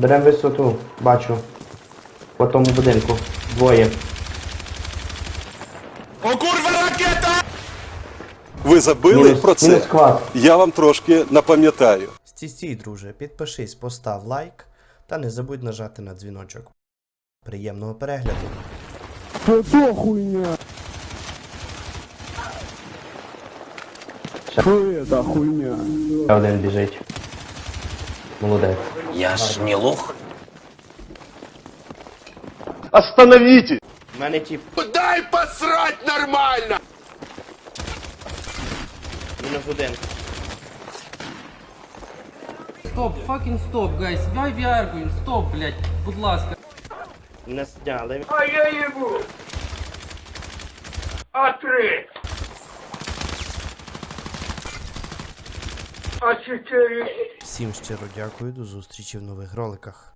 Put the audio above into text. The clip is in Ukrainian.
Беремо висоту, бачу. По тому будинку. Двоє. Ви забили Мінус, про це? мінус квад. Я вам трошки напам'ятаю. Стій, друже, підпишись, постав лайк та не забудь нажати на дзвіночок. Приємного перегляду. Что хуйня? Что это хуйня? один біжить. Молодець. Я ж не лох. Остановите! У мене тип. Дай посрать нормально! Мінус один. Стоп, факін стоп, гайс. Дай VR, стоп, блядь, будь ласка. Не зняли. А я ебу. А три. А чотири. Всім щиро дякую, до зустрічі в нових роликах.